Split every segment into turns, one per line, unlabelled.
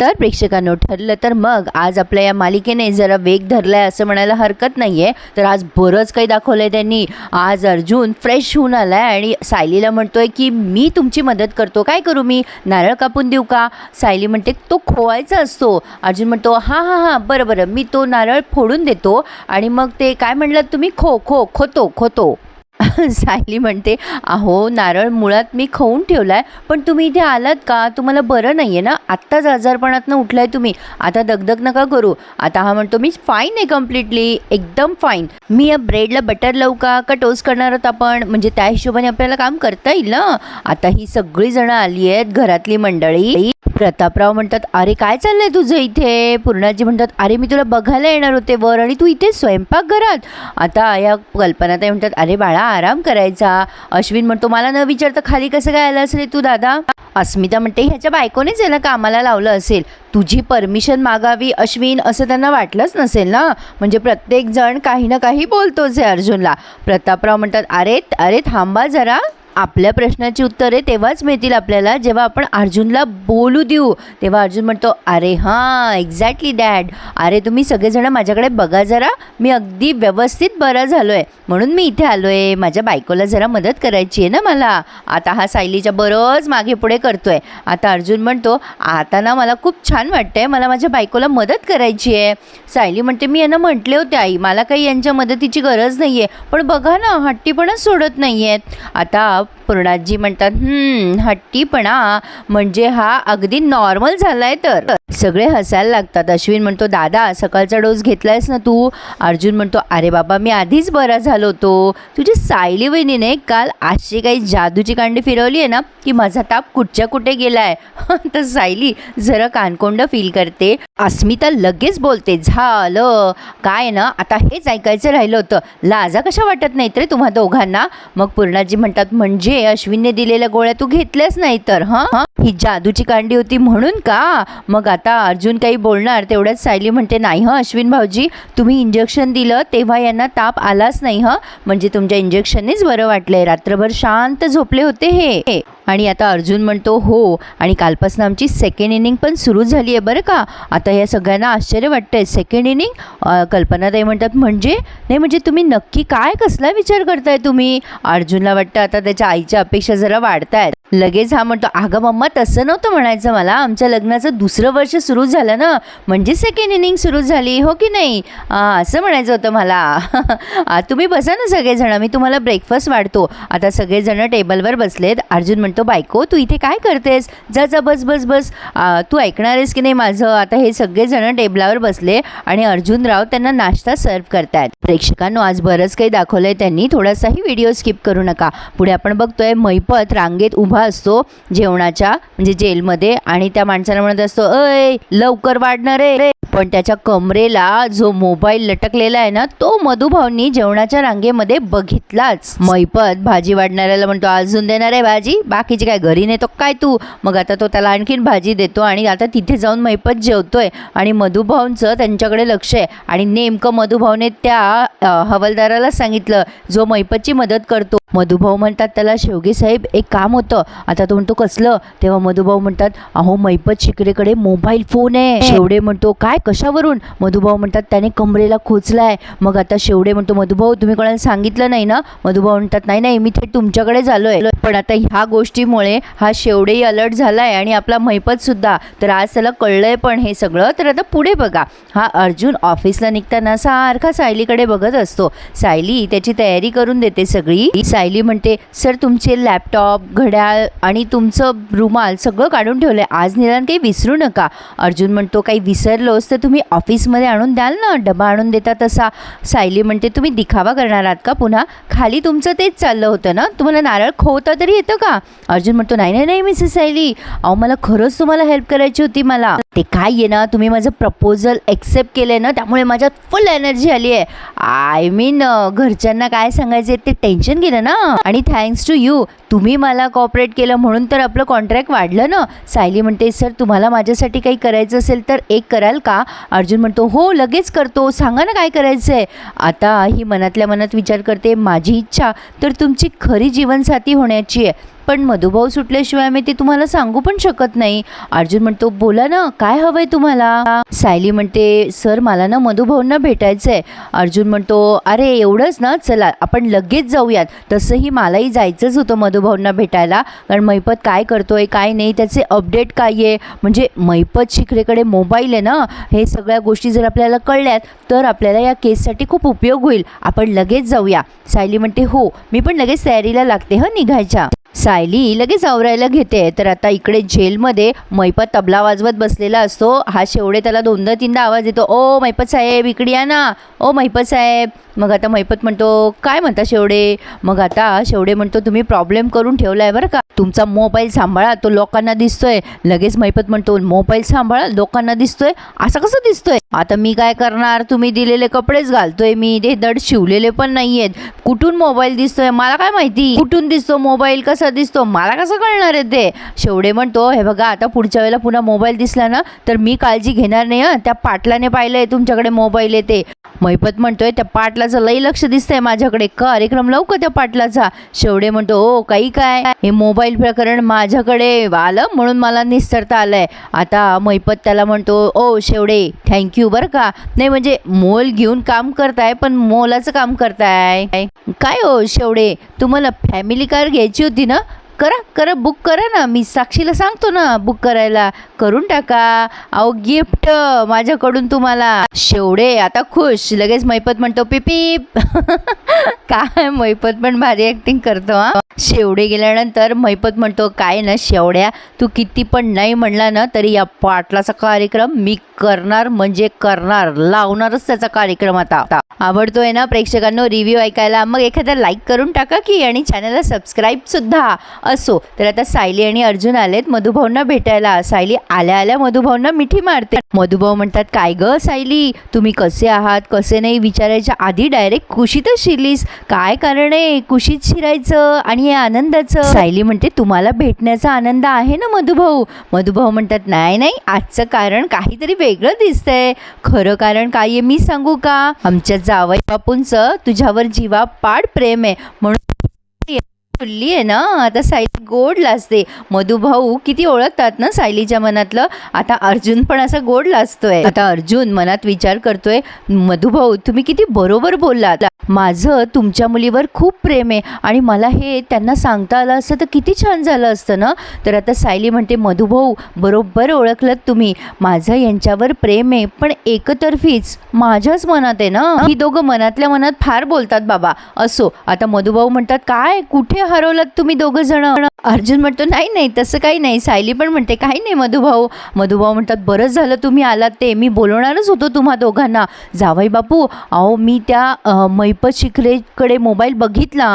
तर प्रेक्षकांनो ठरलं तर मग आज आपल्या या मालिकेने जरा वेग धरला आहे असं म्हणायला हरकत नाही आहे तर आज बरंच काही दाखवलं आहे त्यांनी. आज अर्जुन फ्रेश होऊन आला आहे आणि सायलीला म्हणतोय की मी तुमची मदत करतो. काय करू मी? नारळ कापून देऊ का? सायली म्हणते तो खोवायचा असतो. अर्जुन म्हणतो हां हां हां बरं बरं. मी तो नारळ फोडून देतो आणि मग ते काय म्हणलं? तुम्ही खो खो खोतो खोतो. सायली म्हणते अहो नारळ मुळात मी खाऊन ठेवलाय पण तुम्ही इथे आलात का? तुम्हाला बरं नाही आहे ना? आत्ताच आजारपणातनं उठलाय तुम्ही. आता दगदग नका करू. आता हा म्हणतो मी फाईन आहे कम्प्लिटली एकदम फाईन मी या ब्रेडला बटर लावू का? का टोस्ट करणार आहोत आपण? म्हणजे त्या हिशोबाने आपल्याला काम करता येईल ना? आता ही सगळी जणं आली आहेत घरातली मंडळी. प्रतापराव म्हणतात अरे काय चाललंय तुझं इथे? पूर्णाजी म्हणतात अरे मी तुला बघायला येणार होते वर आणि तू इथे स्वयंपाकघरात. आता या कल्पनाताई म्हणतात अरे बाळा आराम करायचा. अश्विन म्हणतो मला न विचारता खाली कसं काय आलं असेल तू दादा? अस्मिता म्हणते ह्याच्या बायकोनेच याला कामाला लावलं असेल. तुझी परमिशन मागावी अश्विन असं त्यांना वाटलंच नसेल ना? म्हणजे प्रत्येक जण काही ना काही बोलतोच आहे अर्जुनला. प्रतापराव म्हणतात अरे अरे थांबा जरा. आपल्या प्रश्नाची उत्तरे तेव्हाच मिळतील आपल्याला. जेव्हा आपण अर्जुनला बोलू देऊ तेव्हा अर्जुन म्हणतो अरे हां एक्झॅक्टली डॅड अरे तुम्ही सगळेजण माझ्याकडे बघा जरा. मी अगदी व्यवस्थित बरा झालो आहे म्हणून मी इथे आलो आहे माझ्या बायकोला जरा मदत करायची आहे ना मला. आता हा सायलीच्या बरंच मागे पुढे करतो आहे आता अर्जुन म्हणतो आता ना मला खूप छान वाटतं आहे मला माझ्या बायकोला मदत करायची आहे. सायली म्हणते मी यांना म्हटले होते आई. मला काही यांच्या मदतीची गरज नाही आहे पण बघा ना हट्टीपणच सोडत नाही आहेत आता पूर्णाजी म्हणतात "हम्म, हट्टीपणा म्हणजे हा अगदी नॉर्मल झालाय तर. सगळे हसायला लागतात. अश्विन म्हणतो दादा सकाळचा डोस घेतलायस ना तू? अर्जुन म्हणतो अरे बाबा मी आधीच बरा झालो होतो. तुझी सायली वहिनीने काल अशी काही जादूची कांडी फिरवली आहे ना की माझा ताप कुठच्या कुठे गेलाय? तर सायली जरा कानकोंड फील करते. अस्मिता लगेच बोलते झालं. काय ना आता हेच ऐकायचं राहिलं होतं. लाजा कशा वाटत नाहीत रे तुम्हा दोघांना? मग पूर्णाजी म्हणतात म्हणजे म्हणजे अश्विनने दिलेल्या गोळ्या तू घेतल्याच नाही तर हं? ही? जादूची कांडी होती म्हणून का? मग आता अर्जुन काही बोलणार तेवढ्याच सायली म्हणते नाही हं अश्विन भाऊजी तुम्ही इंजेक्शन दिलं तेव्हा यांना ताप आलाच नाही हं? म्हणजे तुमच्या इंजेक्शननेच बरं वाटलंय. रात्रभर शांत झोपले होते हे. आणि आता अर्जुन म्हणतो हो. आणि कालपासून आमची सेकंड इनिंग पण सुरू झाली आहे बरं का. आता या सगळ्यांना आश्चर्य वाटतंय. सेकंड इनिंग कल्पनाताई म्हणतात म्हणजे? नाही म्हणजे तुम्ही नक्की काय कसला विचार करताय तुम्ही? अर्जुनला वाटतं आता त्याच्या आईच्या अपेक्षा जरा वाढतायत. लगेच हा म्हणतो अगं मम्मा तसं नव्हतं म्हणायचं मला. आमच्या लग्नाचं दुसरं वर्ष सुरू झालं ना. म्हणजे सेकंड इनिंग सुरू झाली हो की नाही? असं म्हणायचं होतं मला. तुम्ही बसा ना सगळेजण. मी तुम्हाला ब्रेकफास्ट वाढतो. आता सगळेजण टेबलवर बसलेत. अर्जुन म्हणतो बायको तू इथे काय करतेस? जा जा बस बस बस. तू ऐकणार आहेस की नाही माझं? आता हे सगळेजण टेबलावर बसले आणि अर्जुनराव त्यांना नाश्ता सर्व करतायत. प्रेक्षकांनो आज बरंच काही दाखवलंय त्यांनी. थोडासाही व्हिडिओ स्किप करू नका. पुढे आपण बघतोय मैपत रांगेत उभा असतो जेवणाच्या म्हणजे जेलमध्ये. आणि त्या माणसाला म्हणत असतो अय लवकर वाढणार रे पण त्याच्या कमरेला जो मोबाईल लटकलेला आहे ना तो मधुभावनी जेवणाच्या रांगेमध्ये बघितलाच. मैपत भाजी वाढणाऱ्याला म्हणतो अजून देणार आहे भाजी? बाकीची काय घरी नेतो काय तू? मग आता तो त्याला आणखीन भाजी देतो आणि आता तिथे जाऊन मैपत जेवतोय. आणि मधुभाऊंचं त्यांच्याकडे लक्ष आहे. आणि नेमकं मधुभावने त्या हवलदाराला हवालदाराला सांगितलं जो मैपतची मदत करतो. मधुभाऊ म्हणतात त्याला शेवगे साहेब एक काम होतं. आता तो म्हणतो कसलं? तेव्हा मधुभाऊ म्हणतात अहो मैपत शिकरेकडे मोबाईल फोन आहे. शेवडे म्हणतो काय? कशावरून? मधुभाऊ म्हणतात त्याने कमरेला खोचलाय. मग आता शेवडे म्हणतो मधुभाऊ तुम्ही कोणाला सांगितलं नाही ना? मधुभाऊ म्हणतात नाही नाही मी थेट तुमच्याकडे झालोय. पण आता ह्या गोष्टीमुळे हा शेवडेही अलर्ट झालाय आणि आपला मैपत सुद्धा. तर आज त्याला कळलंय पण हे सगळं. तर आता पुढे बघा. हा अर्जुन ऑफिसला निघताना सारखा सायलीकडे बघत असतो. सायली त्याची तयारी करून देते सगळी. सायली म्हणते सर तुमचे लॅपटॉप घड्याळ आणि तुमचं रुमाल सगळं काढून ठेवलं आहे आज निदान काही विसरू नका. अर्जुन म्हणतो काही विसरलोस तर तुम्ही ऑफिसमध्ये आणून द्याल ना? डबा आणून देता तसा. सायली म्हणते तुम्ही दिखावा करणार आहात का पुन्हा? खाली तुमचं तेच चाललं होतं ना? तुम्हाला नारळ खोवता तरी येतं का? अर्जुन म्हणतो नाही नाही नाही मिसेस सायली. अहो मला खरंच तुम्हाला हेल्प करायची होती मला. ते काय आहे ना तुम्ही माझं प्रपोजल एक्सेप्ट केलं आहे ना त्यामुळे माझ्यात फुल एनर्जी आली आहे. आय मीन घरच्यांना काय सांगायचे ते टेन्शन गेलं ना. आणि थँक्स टू यू तुम्ही मला कॉपरेट केलं म्हणून तर आपलं कॉन्ट्रॅक्ट वाढलं ना. सायली म्हणते सर तुम्हाला माझ्यासाठी काही करायचं असेल तर एक कराल का? अर्जुन म्हणतो हो लगेच करतो. सांगा ना काय करायचं आहे आता ही मनातल्या मनात विचार करते माझी इच्छा तर तुमची खरी जीवनसाथी होण्याची आहे. पण मधुभाऊ सुटल्याशिवाय मी ते तुम्हाला सांगू पण शकत नाही. अर्जुन म्हणतो बोला ना काय हवंय तुम्हाला? सायली म्हणते सर मला ना मधुभाऊंना भेटायचं आहे अर्जुन म्हणतो अरे एवढंच ना चला आपण लगेच जाऊयात. तसंही मलाही जायचंच होतं मधुभाऊंना भेटायला. कारण मैपत काय करतोय काय नाही त्याचे अपडेट काय आहे? म्हणजे मैपत शिखरेकडे मोबाईल आहे ना हे सगळ्या गोष्टी जर आपल्याला कळल्यात तर आपल्याला या केससाठी खूप उपयोग होईल. आपण लगेच जाऊया. सायली म्हणते हो मी पण लगेच तयारीला लागते हं निघायच्या. सायली लगेच आवरायला घेते. तर आता इकडे जेलमध्ये मैपत तबला वाजवत बसलेला असतो. हा शेवडे त्याला दोनदा तीनदा आवाज येतो. ओ मैपत साहेब इकडे या ना. ओ मैपत साहेब. मग आता मैपत म्हणतो काय म्हणता शेवडे मग आता शेवडे म्हणतो तुम्ही प्रॉब्लेम करून ठेवलाय बरं का. तुमचा मोबाईल सांभाळा. तो लोकांना दिसतोय. लगेच मैपत म्हणतो मोबाईल सांभाळा. लोकांना दिसतोय. असं कसं दिसतोय? आता मी काय करणार? तुम्ही दिलेले कपडेच घालतोय मी. ते दड शिवलेले पण नाहीयेत. कुठून मोबाईल दिसतोय? मला काय माहिती? कुठून दिसतो मोबाईल? कसा दिसतो? मला कसं कळणार आहे ते? शेवडे म्हणतो हे बघा आता पुढच्या वेळेला पुन्हा मोबाईल दिसला ना तर मी काळजी घेणार नाही हं. त्या पाटलाने पाहिलंय तुमच्याकडे मोबाईल येते महिपत मैपत म्हणतोय त्या पाटलाचं लई लक्ष दिसतंय माझ्याकडे. कार्यक्रम लावू का त्या पाटलाचा? शेवडे म्हणतो ओ काही काय. हे मोबाईल प्रकरण माझ्याकडे आलं म्हणून मला निस्तरता आलंय. आता मैपत त्याला म्हणतो ओ शेवडे थँक्यू बरं का. नाही म्हणजे मोल घेऊन काम करताय पण मोलाचं काम करताय. काय हो शेवडे? तुम्हाला फॅमिली कार घ्यायची होती ना ना करा करा बुक करा ना. मी साक्षीला सांगतो ना बुक करायला. करून टाका. अहो गिफ्ट माझ्याकडून तुम्हाला. शेवडे आता खुश. लगेच मैपत म्हणतो पिपीप काय मैपत पण भारी ॲक्टिंग करतो हा. शेवडे गेल्यानंतर मैपत म्हणतो काय ना शेवड्या तू किती पण नाही म्हणला ना तरी या पाटलाचा कार्यक्रम मी करणार म्हणजे करणार लावणारच त्याचा कार्यक्रम आता. आवडतोय ना प्रेक्षकांनो रिव्ह्यू ऐकायला? मग एखादा लाईक करून टाका की आणि चॅनलला सबस्क्राईब सुद्धा असो. तर आता सायली आणि अर्जुन आलेत मधुभाऊंना भेटायला. सायली आल्या आल्या मधुभाऊंना मिठी मारते. मधुभाऊ म्हणतात काय ग सायली तुम्ही कसे आहात? कसे नाही? विचारायच्या आधी डायरेक्ट कुशीतच शिरलीस. काय कारण आहे? कुशीत शिरायचं आणि या आनंदाचं. सायली म्हणते तुम्हाला भेटण्याचा आनंद आहे ना मधुभाऊ? मधुभाऊ म्हणतात नाही नाही आजचं कारण काहीतरी वेगळं दिसतंय. खरं कारण काय आहे मी सांगू का? आमच्या जावई बापूंचं तुझ्यावर जीवा पाड प्रेम आहे. म्हणून खुल्ली आहे ना आता सायली गोड लाजते. मधुभाऊ किती ओळखतात ना सायलीच्या मनातलं? आता अर्जुन पण असा गोड लाजतोय. आता अर्जुन मनात विचार करतोय मधुभाऊ तुम्ही किती बरोबर बोललात. माझं तुमच्या मुलीवर खूप प्रेम आहे आणि मला हे त्यांना सांगता आलं असतं तर किती छान झालं असतं ना? तर आता सायली म्हणते मधुभाऊ बरोबर ओळखलं तुम्ही. माझं यांच्यावर प्रेम आहे पण एकतर्फीच माझ्याच मनात आहे ना? ही दोघं मनातल्या मनात फार बोलतात बाबा. असो आता मधुभाऊ म्हणतात काय? कुठे हरवलात तुम्ही दोघं जण? अर्जुन म्हणतो नाही नाही तसं काही नाही. सायली पण म्हणते काही नाही मधुभाऊ मधुभाऊ म्हणतात बरंच झालं तुम्ही आलात ते. मी बोलवणारच होतो तुम्हा दोघांना. जावई बापू अहो मी त्या मै मैपत शिखरेकडे मोबाईल बघितला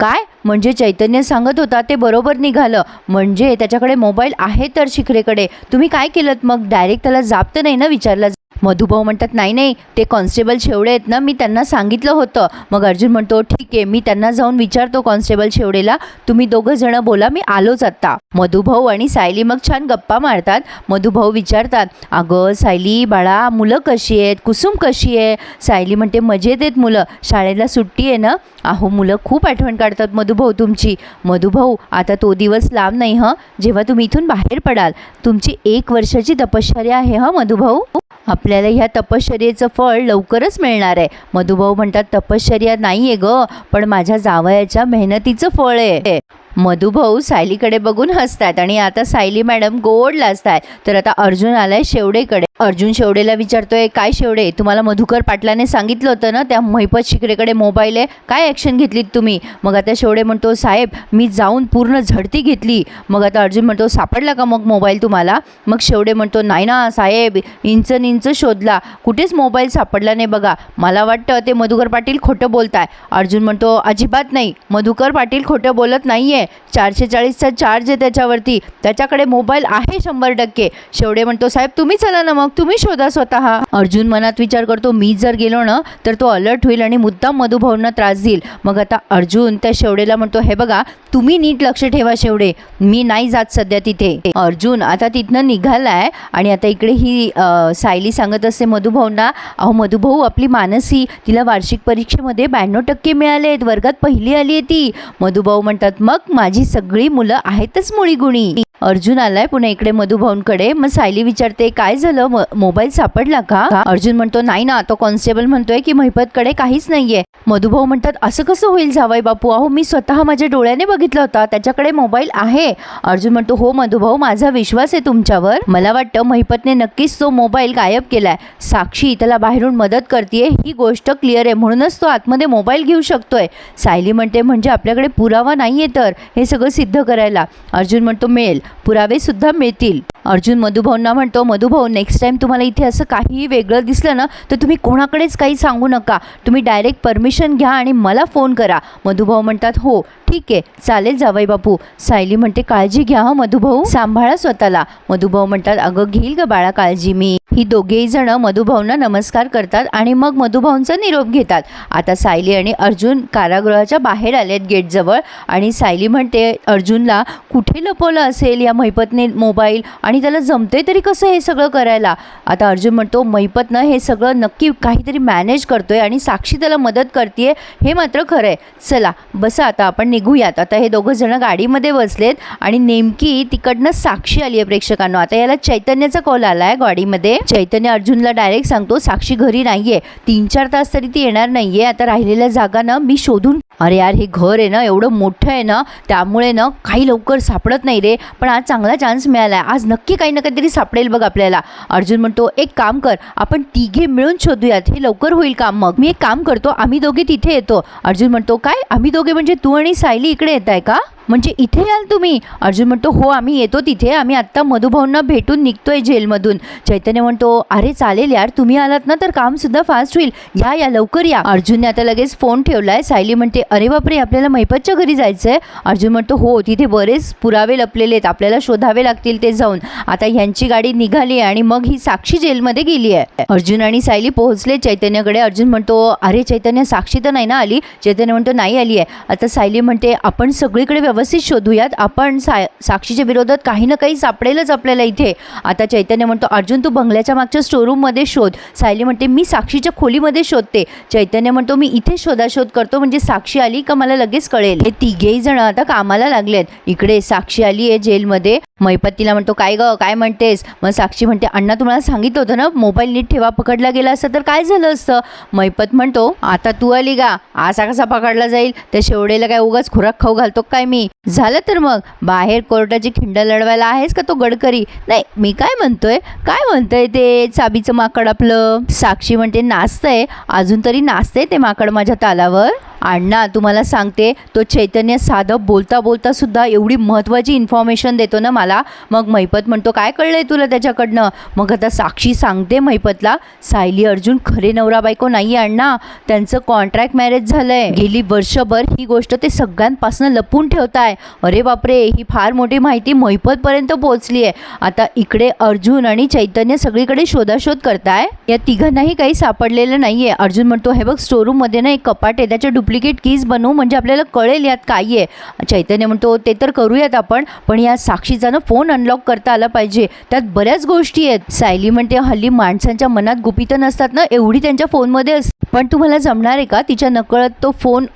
काय? म्हणजे चैतन्य सांगत होता ते बरोबर निघालं. म्हणजे त्याच्याकडे मोबाईल आहे तर शिखरेकडे. तुम्ही काय केलं मग? डायरेक्ट त्याला जाप तर नाही ना विचारलं? मधुभाऊ म्हणतात नाही नाही ते कॉन्स्टेबल शेवडे आहेत ना मी त्यांना सांगितलं होतं. मग अर्जुन म्हणतो ठीक आहे मी त्यांना जाऊन विचारतो कॉन्स्टेबल शेवडेला तुम्ही दोघं जण बोला मी आलोच आत्ता मधुभाऊ आणि सायली मग छान गप्पा मारतात. मधुभाऊ विचारतात अगं सायली बाळा मुलं कशी आहेत? कुसुम कशी आहे? सायली म्हणते मजेत आहेत मुलं. शाळेला सुट्टी आहे ना? अहो मुलं खूप आठवण काढतात मधुभाऊ तुमची. मधुभाऊ आता तो दिवस लांब नाही हं? जेव्हा तुम्ही इथून बाहेर पडाल तुमची एक वर्षाची तपश्चर्या आहे हं मधुभाऊ? आपल्याला ह्या तपश्चर्येचं फळ लवकरच मिळणार आहे. मधुभाऊ म्हणतात तपश्चर्या नाही आहे ग पण माझ्या जावयाच्या मेहनतीचं फळ आहे. मधुभाऊ सायलीकडे बघून हसतात आणि आता सायली मॅडम गोड लाजताय. तर आता अर्जुन आलाय शेवडेकडे. अर्जुन शेवडेला विचारतोय काय शेवडे तुम्हाला मधुकर पाटलाने सांगितलं होतं ना त्या महिपत शिकरेकडे मोबाईल आहे काय ॲक्शन घेतलीत तुम्ही? मग आता शेवडे म्हणतो साहेब मी जाऊन पूर्ण झडती घेतली. मग आता अर्जुन म्हणतो सापडला का मग मोबाईल तुम्हाला? मग शेवडे म्हणतो नाही ना साहेब इंच इंच शोधला. कुठेच मोबाईल सापडला नाही बघा. मला वाटतं ते मधुकर पाटील खोटं बोलताय. अर्जुन म्हणतो अजिबात नाही. मधुकर पाटील खोटं बोलत नाही आहे चारशे चाळीसचा चार्ज आहे त्याच्यावरती. त्याच्याकडे मोबाईल आहे शंभर टक्के. शेवडे म्हणतो साहेब तुम्ही चला ना मग. मग तुम्ही शोधा स्वतः. अर्जुन मनात विचार करतो मी जर गेलो ना तर तो अलर्ट होईल आणि मुद्दाम मधुभाऊंना त्रास देईल. मग आता अर्जुन त्या शेवडेला म्हणतो हे बघा तुम्ही नीट लक्ष ठेवा शेवडे मी नाही जात सध्या तिथे. अर्जुन आता तिथनं निघालाय आणि आता इकडे ही सायली सांगत असते मधुभाऊंना अहो मधुभाऊ आपली मानसी तिला वार्षिक परीक्षेमध्ये ब्याण्णव टक्के मिळाले आहेत वर्गात पहिली आली आहे ती. मधुभाऊ म्हणतात मग माझी सगळी मुलं आहेतच मुळी गुणी अर्जुन आलाय पुन्हा इकडे मधुभाऊंकडे. मग सायली विचारते काय झालं? म- मोबाईल सापडला का? अर्जुन म्हणतो नाही ना तो कॉन्स्टेबल म्हणतोय की महिपतकडे काहीच नाहीये. मधुभाऊ म्हणतात असं कसं होईल जावाई बापू? अहो मी स्वतः माझ्या डोळ्याने बघितला होता. त्याच्याकडे मोबाईल आहे. अर्जुन म्हणतो हो मधुभाऊ माझा विश्वास आहे तुमच्यावर. मला वाटतं महिपतने नक्कीच तो मोबाईल गायब केलाय. साक्षी त्याला बाहेरून मदत करते ही गोष्ट क्लिअर आहे. म्हणूनच तो आतमध्ये मोबाईल घेऊ शकतोय. सायली म्हणते म्हणजे आपल्याकडे पुरावा नाहीये तर? हे सगळं सिद्ध करायला. अर्जुन म्हणतो मिळेल. पुरावेसुद्धा मिळतील. अर्जुन मधुभाऊंना म्हणतो मधुभाऊ नेक्स्ट टाईम तुम्हाला इथे असं काहीही वेगळं दिसलं ना तर तुम्ही कोणाकडेच काही सांगू नका. तुम्ही डायरेक्ट परमिशन घ्या आणि मला फोन करा. मधुभाऊ म्हणतात हो ठीक आहे चालेल जावई बापू. सायली म्हणते काळजी घ्या हो मधुभाऊ सांभाळा स्वतःला. मधुभाऊ म्हणतात अगं घेईल ग बाळा काळजी मी. ही दोघेही जण मधुभाऊंना नमस्कार करतात आणि मग मधुभाऊंचा निरोप घेतात. आता सायली आणि अर्जुन कारागृहाच्या बाहेर आलेत गेटजवळ आणि सायली म्हणते अर्जुनला कुठे लपवलं असेल या महिपतने मोबाईल आणि त्याला जमते तरी कसं हे सगळं करायला? आता अर्जुन म्हणतो महिपतनं हे सगळं नक्की काहीतरी मॅनेज करतोय आणि साक्षी त्याला मदत करते हे मात्र खरं आहे चला बसा आता आपण निघूयात. आता हे दोघं जण गाडीमध्ये बसलेत आणि नेमकी तिकडनं साक्षी आली आहे प्रेक्षकांना. आता याला चैतन्याचा कॉल आला आहे गाडीमध्ये. चैतन्य अर्जुनला डायरेक्ट सांगतो साक्षी घरी नाहीये. तीन चार तास तरी ती येणार नाहीये. आता राहिलेल्या जागा ना मी शोधून अरे यार हे घर आहे ना एवढं मोठं आहे ना त्यामुळे ना काही लवकर सापडत नाही रे. पण आज चांगला चान्स मिळाला आहे आज नक्की काही ना काहीतरी सापडेल बघ आपल्याला. अर्जुन म्हणतो एक काम कर आपण तिघे मिळून शोधूयात हे लवकर होईल काम मग. मी एक काम करतो आम्ही दोघे तिथे येतो. अर्जुन म्हणतो काय? आम्ही दोघे म्हणजे तू आणि सायली इकडे येत आहे का? म्हणजे इथे याल तुम्ही? अर्जुन म्हणतो हो आम्ही येतो तिथे. आम्ही आत्ता मधुभाऊंना भेटून निघतो आहे जेलमधून. चैतन्य म्हणतो अरे चालेल यार. तुम्ही आलात ना तर कामसुद्धा फास्ट होईल. या या लवकर या. अर्जुनने आता लगेच फोन ठेवला आहे सायली म्हणते अरे बापरे आपल्याला मैपतच्या घरी जायचं आहे अर्जुन म्हणतो हो तिथे बरेच पुरावे लपलेले आहेत. आपल्याला शोधावे लागतील ते जाऊन. आता ह्यांची गाडी निघाली आणि मग ही साक्षी जेलमध्ये गेली आहे. अर्जुन आणि सायली पोहोचले चैतन्यकडे. अर्जुन म्हणतो अरे चैतन्य साक्षी तर नाही ना आली? चैतन्य म्हणतो नाही आली आहे. आता सायली म्हणते आपण सगळीकडे व्यवस्थित शोधूयात. आपण सा साक्षीच्या विरोधात काही ना काही सापडेलच आपल्याला इथे. आता चैतन्य म्हणतो अर्जुन तू बंगल्याच्या मागच्या स्टोरूममध्ये शोध. सायली म्हणते मी साक्षीच्या खोलीमध्ये शोधते. चैतन्य म्हणतो मी इथे शोधाशोध करतो म्हणजे साक्षी आली का मला लगेच कळेल. हे तिघेही जण आता कामाला लागलेत. इकडे साक्षी आली आहे जेलमध्ये. मैपतीला तिला म्हणतो काय ग काय म्हणतेस? मग साक्षी म्हणते अण्णा तुम्हाला सांगितलं होतं ना मोबाईल नीट ठेवा पकडला गेला असतं तर काय झालं असतं? मैपत म्हणतो आता तू आली का असा कसा पकडला जाईल? त्या शेवडेला काय उगाच खुराक खाऊ घालतो काय मी? झालं तर मग? बाहेर कोर्टाची खिंड लढवायला आहेस का तो गडकरी? नाही मी काय म्हणतोय? काय म्हणतोय ते चाबीचं माकड आपलं? साक्षी म्हणते नाचतंय. अजून तरी नाचतंय ते माकड माझ्या तालावर? अण्णा तुम्हाला सांगते तो चैतन्य साधं बोलता बोलता सुद्धा एवढी महत्त्वाची इन्फॉर्मेशन देतो ना मला. मग महिपत म्हणतो काय कळलंय तुला त्याच्याकडनं? मग आता साक्षी सांगते महिपतला सायली अर्जुन खरे नवरा बायको नाही अण्णा. त्यांचं कॉन्ट्रॅक्ट मॅरेज झालंय. गेली वर्षभर ही गोष्ट ते सगळ्यांपासून लपून ठेवताय. अरे बापरे ही फार मोठी माहिती महिपतपर्यंत पोहोचली आहे. आता इकडे अर्जुन आणि चैतन्य सगळीकडे शोधाशोध करताय. या तिघांनाही काही सापडलेलं नाहीये. अर्जुन म्हणतो हे बघ स्टोरूममध्ये ना एक कपाट आहे त्याच्या डुप्लिकेट कीज बनवू म्हणजे आपल्याला कळेल यात काय आहे. चैतन्य म्हणतो ते तर करूयात आपण पण या साक्षीचा ना फोन अनलॉक करता आला पाहिजे. त्यात बऱ्याच गोष्टी आहेत. सायली म्हणते हल्ली माणसांच्या मनात गुपितं नसतात ना एवढी त्यांच्या फोनमध्ये असते पण तुम्हाला जमणार आहे का? तिच्या नकळत तो फोन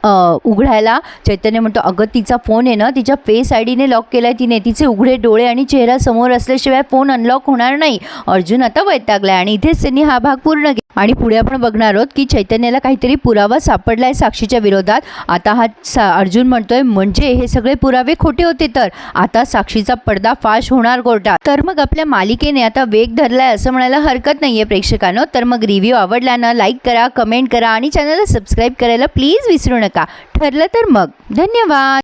उघडायला? चैतन्य म्हणतो अगं तिचा फोन आहे ना तिच्या फेस आय डीने लॉक केलाय तिने. तिचे उघडे डोळे आणि चेहरा समोर असल्याशिवाय फोन अनलॉक होणार नाही. अर्जुन आता वैतागलाय आणि इथेच त्यांनी हा भाग पूर्ण केला. आणि पुढे आपण बघणार आहोत की चैतन्याला काहीतरी पुरावा सापडलाय साक्षीच्या विरोधात. आता हा सा अर्जुन म्हणतोय म्हणजे हे सगळे पुरावे खोटे होते तर. आता साक्षीचा पडदा फाश होणार कोर्टात. तर मग आपल्या मालिकेने आता वेग धरलाय असं म्हणायला हरकत नाहीये प्रेक्षकांनो. तर मग रिव्ह्यू आवडला ना लाईक करा कमेंट करा आणि चॅनलला सबस्क्राईब करायला प्लीज विसरू नका. ठरलं तर मग. धन्यवाद.